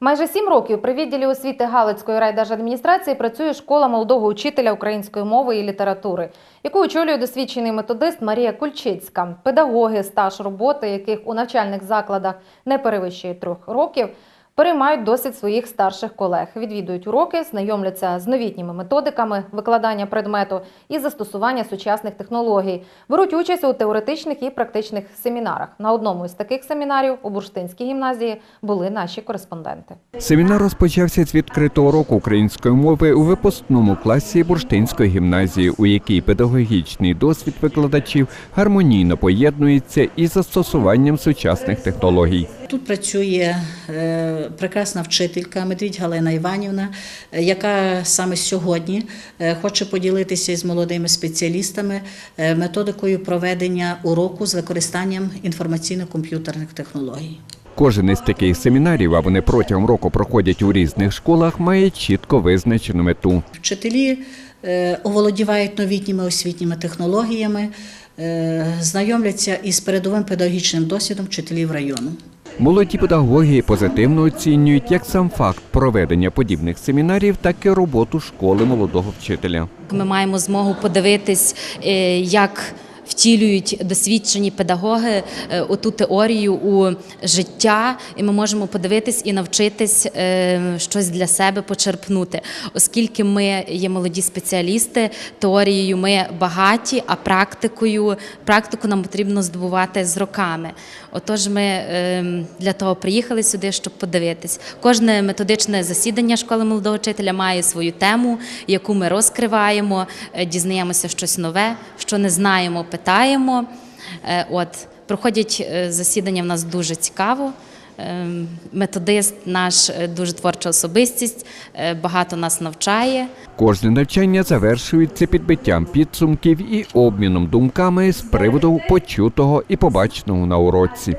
Майже сім років при відділі освіти Галицької райдержадміністрації працює школа молодого учителя української мови і літератури, яку очолює досвідчений методист Марія Кульчицька. Педагоги, стаж роботи, яких у навчальних закладах не перевищує трьох років, переймають досвід своїх старших колег, відвідують уроки, знайомляться з новітніми методиками викладання предмету і застосування сучасних технологій, беруть участь у теоретичних і практичних семінарах. На одному із таких семінарів у Бурштинській гімназії були наші кореспонденти. Семінар розпочався з відкритого року української мови у випускному класі Бурштинської гімназії, у якій педагогічний досвід викладачів гармонійно поєднується із застосуванням сучасних технологій. Тут працює е, прекрасна вчителька Медвідь Галина Іванівна, е, яка саме сьогодні е, хоче поділитися із молодими спеціалістами методикою проведення уроку з використанням інформаційно-комп'ютерних технологій. Кожен із таких семінарів, а вони протягом року проходять у різних школах, має чітко визначену мету. Вчителі оволодівають новітніми освітніми технологіями, знайомляться із передовим педагогічним досвідом вчителів району. Молоді педагоги позитивно оцінюють як сам факт проведення подібних семінарів, так і роботу школи молодого вчителя. Ми маємо змогу подивитись, е, як втілюють досвідчені педагоги е, оту теорію у життя, і ми можемо подивитись і навчитись е, щось для себе почерпнути. Оскільки ми є молоді спеціалісти, теорією ми багаті, а практикою практику нам потрібно здобувати з роками. Отож, ми е, для того приїхали сюди, щоб подивитись. Кожне методичне засідання школи молодого вчителя має свою тему, яку ми розкриваємо, дізнаємося щось нове, що не знаємо, питаємо. Е, От проходять е, засідання в нас дуже цікаво. Е, Методист наш дуже творча особистість, багато нас навчає. Кожне навчання завершується підбиттям підсумків і обміном думками з приводу почутого і побаченого на уроці.